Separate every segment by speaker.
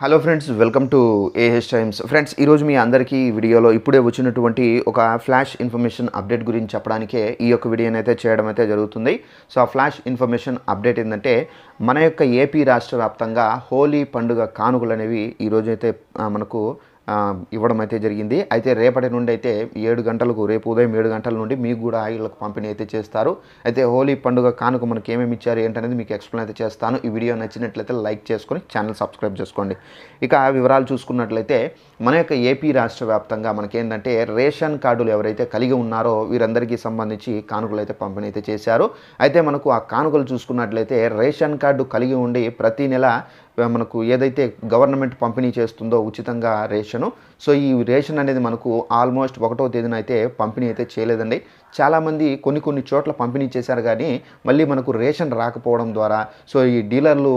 Speaker 1: Hello friends welcome to AH Times friends ఈరోజు మీ అందరికీ వీడియోలో ఇప్పుడే వచ్చినటువంటి ఒక ఫ్లాష్ ఇన్ఫర్మేషన్ అప్డేట్ గురించి చెప్పడానికే ఈ యొక్క వీడియోని అయితే చేయడం అయితే జరుగుతుంది. సో ఆ ఫ్లాష్ ఇన్ఫర్మేషన్ అప్డేట్ ఏంటంటే మన యొక్క ఏపీ రాష్ట్ర వ్యాప్తంగా హోలీ పండుగ కానుకలు అనేవి ఈరోజు అయితే మనకు ఇవ్వడం అయితే జరిగింది. అయితే రేపటి నుండి అయితే ఏడు గంటలకు రేపు ఉదయం ఏడు గంటల నుండి మీకు కూడా వీళ్ళకి పంపిణీ అయితే చేస్తారు. అయితే హోలీ పండుగ కానుక మనకి ఏమేమి ఇచ్చారు ఏంటనేది మీకు ఎక్స్ప్లెయిన్ అయితే చేస్తాను. ఈ వీడియో నచ్చినట్లయితే లైక్ చేసుకొని ఛానల్ సబ్స్క్రైబ్ చేసుకోండి. ఇక వివరాలు చూసుకున్నట్లయితే మన యొక్క ఏపీ రాష్ట్ర వ్యాప్తంగా మనకేంటంటే రేషన్ కార్డులు ఎవరైతే కలిగి ఉన్నారో వీరందరికీ సంబంధించి కానుకలు అయితే పంపిణీ అయితే చేశారు. అయితే మనకు ఆ కానుకలు చూసుకున్నట్లయితే రేషన్ కార్డు కలిగి ఉండి ప్రతి నెల మనకు ఏదైతే గవర్నమెంట్ పంపిణీ చేస్తుందో ఉచితంగా రేషను సో ఈ రేషన్ అనేది మనకు ఆల్మోస్ట్ ఒకటో తేదీన అయితే పంపిణీ అయితే చేయలేదండి. చాలామంది కొన్ని కొన్ని చోట్ల పంపిణీ చేశారు కానీ మళ్ళీ మనకు రేషన్ రాకపోవడం ద్వారా సో ఈ డీలర్లు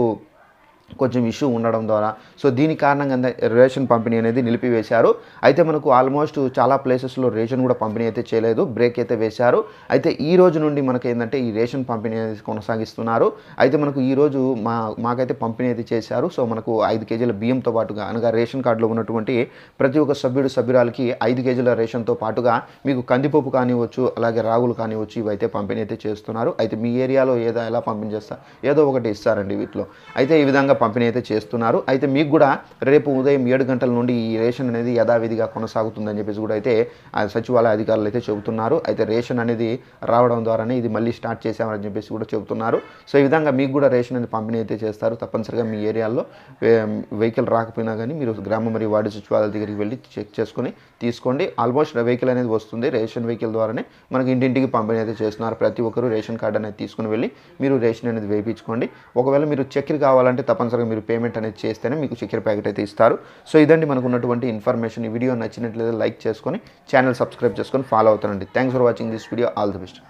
Speaker 1: కొంచెం ఇష్యూ ఉండడం ద్వారా. సో దీని కారణంగా రేషన్ పంపిణీ అనేది నిలిపివేశారు. అయితే మనకు ఆల్మోస్ట్ చాలా ప్లేసెస్లో రేషన్ కూడా పంపిణీ అయితే చేయలేదు. బ్రేక్ అయితే వేశారు. అయితే ఈ రోజు నుండి మనకి ఏంటంటే ఈ రేషన్ పంపిణీ అనేది కొనసాగిస్తున్నారు. అయితే మనకు ఈ రోజు మా మాకైతే పంపిణీ అయితే చేశారు. సో మనకు ఐదు కేజీల బియ్యంతో పాటుగా అనగా రేషన్ కార్డులో ఉన్నటువంటి ప్రతి ఒక్క సభ్యుడు సభ్యురాలకి ఐదు కేజీల రేషన్తో పాటుగా మీకు కందిపప్పు కానివచ్చు అలాగే రాగులు కానివ్వచ్చు ఇవి అయితే పంపిణీ అయితే చేస్తున్నారు. అయితే మీ ఏరియాలో ఏదో ఎలా పంపిణీ చేస్తారు ఏదో ఒకటి ఇస్తారండి వీటిలో. అయితే ఈ విధంగా పంపిణీ అయితే చేస్తున్నారు. అయితే మీకు కూడా రేపు ఉదయం ఏడు గంటల నుండి ఈ రేషన్ అనేది యథావిధిగా కొనసాగుతుందని చెప్పేసి కూడా అయితే ఆ సచివాలయ అధికారులు అయితే చెబుతున్నారు. అయితే రేషన్ అనేది రావడం ద్వారానే ఇది మళ్ళీ స్టార్ట్ చేశామని చెప్పేసి కూడా చెబుతున్నారు. సో ఈ విధంగా మీకు కూడా రేషన్ అనేది పంపిణీ అయితే చేస్తారు తప్పనిసరిగా మీ ఏరియాలో. వెహికల్ రాకపోయినా కానీ మీరు గ్రామ మరియు వార్డు సచివాలయాల దగ్గరికి వెళ్ళి చెక్ చేసుకొని తీసుకోండి. ఆల్మోస్ట్ వెహికల్ అనేది వస్తుంది. రేషన్ వెహికల్ ద్వారానే మనకి ఇంటింటికి పంపిణీ అయితే చేస్తున్నారు. ప్రతి ఒక్కరు రేషన్ కార్డు అనేది తీసుకుని వెళ్ళి మీరు రేషన్ అనేది వేయించుకోండి. ఒకవేళ మీరు చక్కెర కావాలంటే తప్పని తప్పనిసరిగా మీరు పేమెంట్ అనేది చేస్తేనే మీకు చక్కెర ప్యాకెట్ అయితే ఇస్తారు. సో ఇదండి మనకు ఉన్నటువంటి ఇన్ఫర్మేషన్ ఈ వీడియో నచ్చినట్లయితే లైక్ చేసుకొని ఛానల్ సబ్స్క్రైబ్ చేసుకొని ఫాలో అవుతానండి thanks for watching this video all the best